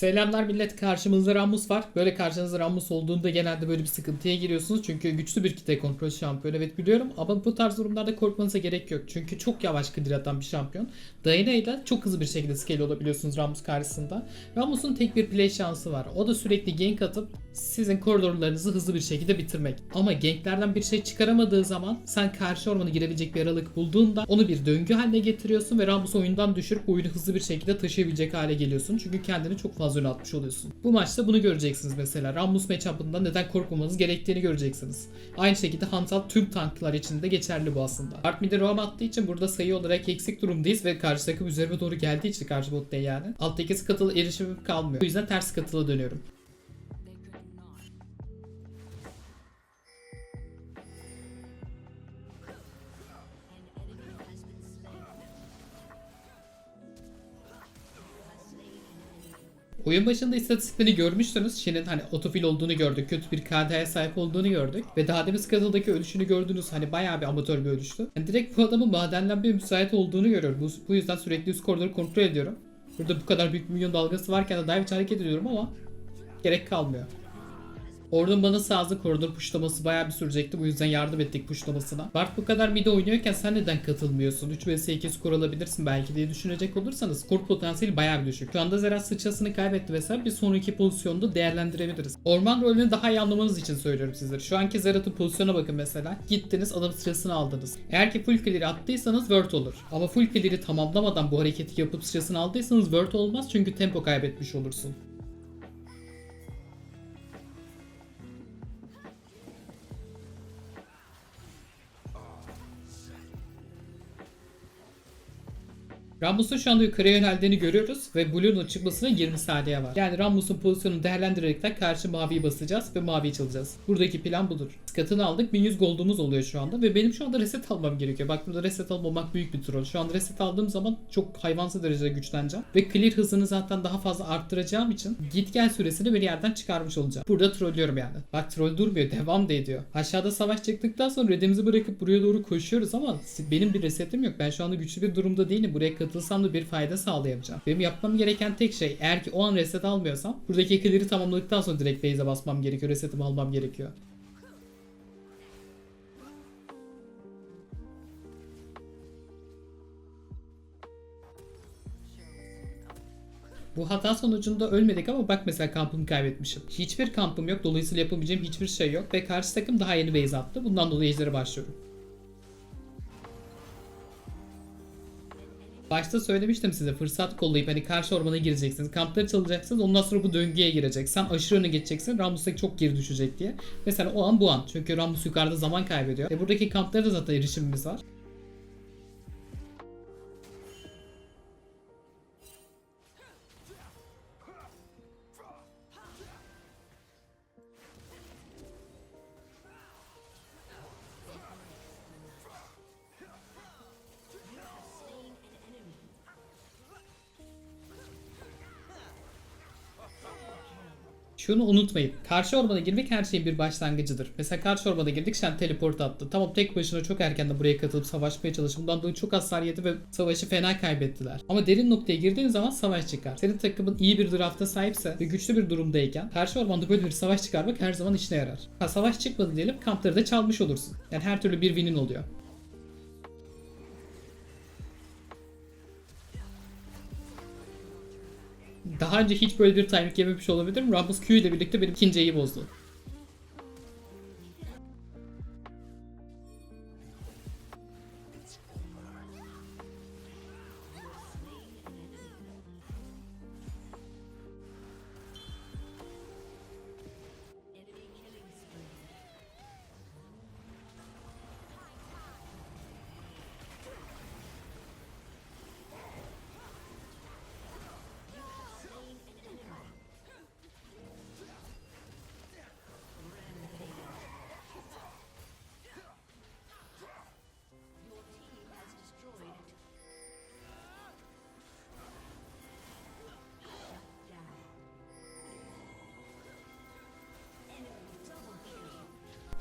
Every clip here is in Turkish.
Selamlar millet karşımızda Rammus var. Böyle karşınızda Rammus olduğunda genelde böyle bir sıkıntıya giriyorsunuz. Çünkü güçlü bir kitle kontrol şampiyon evet biliyorum. Ama bu tarz durumlarda korkmanıza gerek yok. Çünkü çok yavaş clear atan bir şampiyon. Diana ile çok hızlı bir şekilde scale olabiliyorsunuz Rammus karşısında. Rammus'un tek bir play şansı var. O da sürekli gank atıp sizin koridorlarınızı hızlı bir şekilde bitirmek. Ama ganklerden bir şey çıkaramadığı zaman sen karşı ormana girebilecek bir aralık bulduğunda onu bir döngü haline getiriyorsun ve Rammus'u oyundan düşürüp oyunu hızlı bir şekilde taşıyabilecek hale geliyorsun. Çünkü kendini çok fazla öne atmış oluyorsun. Bu maçta bunu göreceksiniz mesela. Rammus matchup'ında neden korkmamanız gerektiğini göreceksiniz. Aynı şekilde Hantal tüm tanklar için de geçerli bu aslında. Art mid'e roam attığı için burada sayı olarak eksik durumdayız ve karşı takım üzerime doğru geldiği için karşı bot değil yani. Alttaki skatılı erişimim kalmıyor. Bu yüzden ters skatıla dönüyorum. Oyun başında istatistikleri görmüşsünüz. Shen'in hani otofil olduğunu gördük. Kötü bir KD'ye sahip olduğunu gördük. Ve daha demin Scuttle'daki ölüşünü gördünüz. Hani bayağı bir amatör bir ölüştü. Yani direkt bu adamın madenlenmeye müsait olduğunu görüyorum. Bu, bu yüzden sürekli üst koridoru kontrol ediyorum. Burada bu kadar büyük milyon dalgası varken de dive hareket ediyorum ama gerek kalmıyor. Oradan bana sağlıklı koridor puşlaması bayağı bir sürecekti. Bu yüzden yardım ettik puşlamasına. Bart bu kadar mide oynuyorken sen neden katılmıyorsun? 3 vs 2 skor alabilirsin belki diye düşünecek olursanız skor potansiyeli bayağı bir düşük. Şu anda Zerat sıçrasını kaybetti vesaire bir sonraki pozisyonda değerlendirebiliriz. Orman rolünü daha iyi anlamanız için söylüyorum sizlere. Şu anki Zerat'ın pozisyona bakın mesela. Gittiniz adam sıçrasını aldınız. Eğer ki full clear'i attıysanız word olur. Ama full clear'i tamamlamadan bu hareketi yapıp sıçrasını aldıysanız word olmaz çünkü tempo kaybetmiş olursun. Rammus'un şu anda yukarıya yöneldiğini görüyoruz ve Blue'nun çıkmasına 20 saniye var. Yani Rammus'un pozisyonunu değerlendirerekten karşı maviyi basacağız ve maviyi çalacağız. Buradaki plan budur. Skatını aldık 1100 gold'umuz oluyor şu anda ve benim şu anda reset almam gerekiyor. Bak burada reset almamak büyük bir troll. Şu anda reset aldığım zaman çok hayvansı derecede güçleneceğim. Ve clear hızını zaten daha fazla arttıracağım için git gel süresini bir yerden çıkarmış olacağım. Burada trollüyorum yani. Bak troll durmuyor devam da ediyor. Aşağıda savaş çıktıktan sonra redimizi bırakıp buraya doğru koşuyoruz ama benim bir resetim yok. Ben şu anda güçlü bir durumda değilim. Buraya katılsam da bir fayda sağlayamayacağım. Benim yapmam gereken tek şey eğer ki o an reset almıyorsam buradaki clear'i tamamladıktan sonra direkt base'e basmam gerekiyor. Resetimi almam gerekiyor. Bu hata sonucunda ölmedik ama bak mesela kampımı kaybetmişim. Hiçbir kampım yok. Dolayısıyla yapabileceğim hiçbir şey yok. Ve karşı takım daha yeni base attı. Bundan dolayı ejdere başlıyorum. Başta söylemiştim size fırsat kollayıp hani karşı ormana gireceksiniz. Kampları çalacaksınız. Ondan sonra bu döngüye girecek. Sen aşırı öne geçeceksin. Rammus'a çok geri düşecek diye. Mesela o an bu an. Çünkü Rammus yukarıda zaman kaybediyor. Ve buradaki kamplara da zaten erişimimiz var. Şunu unutmayın. Karşı ormana girmek her şeyin bir başlangıcıdır. Mesela karşı ormana girdik Shen teleport attı. Tamam tek başına çok erken de buraya katılıp savaşmaya çalıştı. Bundan dolayı çok hasar yedi ve savaşı fena kaybettiler. Ama derin noktaya girdiğin zaman savaş çıkar. Senin takımın iyi bir drafta sahipse ve güçlü bir durumdayken karşı ormanda böyle bir savaş çıkarmak her zaman işine yarar. Ha savaş çıkmadı diyelim kampları da çalmış olursun. Yani her türlü bir winin oluyor. Daha önce hiç böyle bir timing yememiş olabilirim. Rammus Q ile birlikte benim ikinci bozdu.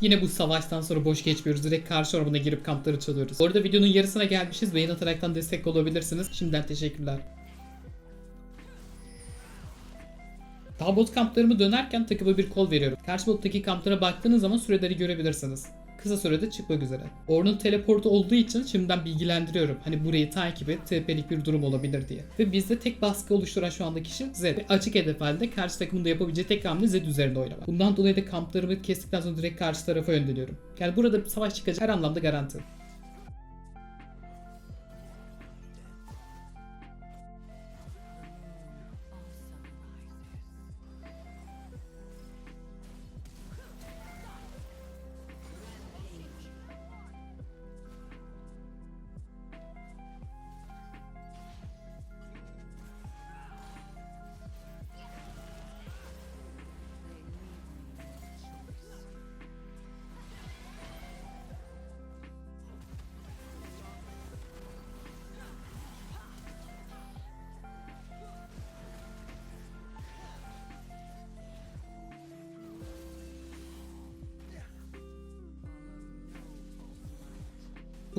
Yine bu savaştan sonra boş geçmiyoruz. Direkt karşı ormana girip kampları çalıyoruz. Bu arada videonun yarısına gelmişiz. Beğen ataraktan destek olabilirsiniz. Şimdiden teşekkürler. Daha bot kamplarımı dönerken takıma bir kol veriyorum. Karşı bottaki kamplara baktığınız zaman süreleri görebilirsiniz. Kısa sürede çıkmak üzere. Orn'un teleportu olduğu için şimdiden bilgilendiriyorum. Hani burayı takip et, TP'lik bir durum olabilir diye. Ve bizde tek baskı oluşturan şu andaki kişi Zed. Ve açık hedef halde karşı takımın da yapabileceği tek hamle Zed üzerinde oynamak. Bundan dolayı da kamplarımı kestikten sonra direkt karşı tarafa yöneliyorum. Yani burada bir savaş çıkacak her anlamda garanti.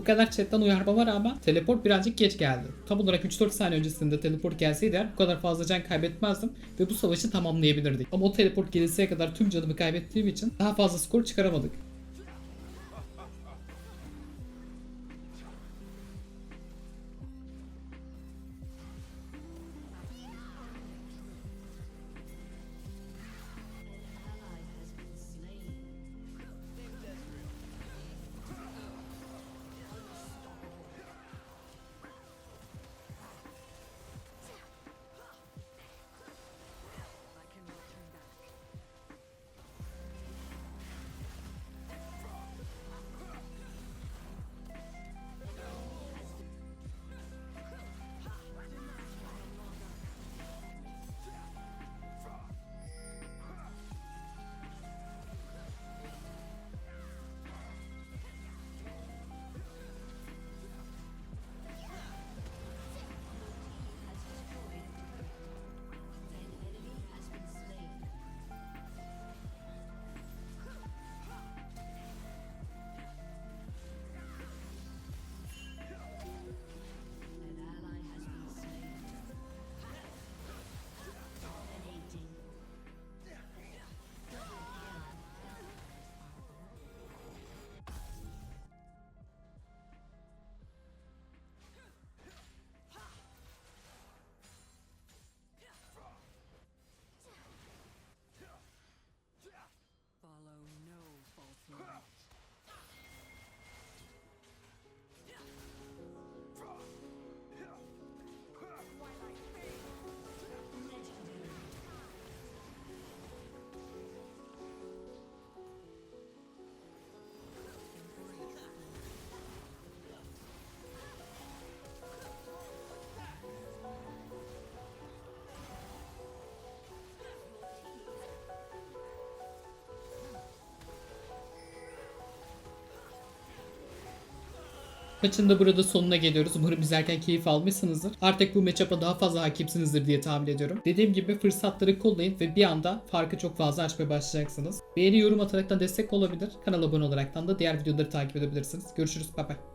Bu kadar chatten uyarmama rağmen teleport birazcık geç geldi. Tam olarak 3-4 saniye öncesinde teleport gelseydi eğer bu kadar fazla can kaybetmezdim ve bu savaşı tamamlayabilirdik. Ama o teleport gelinceye kadar tüm canımı kaybettiğim için daha fazla skor çıkaramadık. Maçın da burada sonuna geliyoruz. Umarım izlerken keyif almışsınızdır. Artık bu matchup'a daha fazla hakimsinizdir diye tahmin ediyorum. Dediğim gibi fırsatları kollayın ve bir anda farkı çok fazla açmaya başlayacaksınız. Beğeni yorum ataraktan destek olabilir. Kanala abone olaraktan da diğer videoları takip edebilirsiniz. Görüşürüz. Bye bye.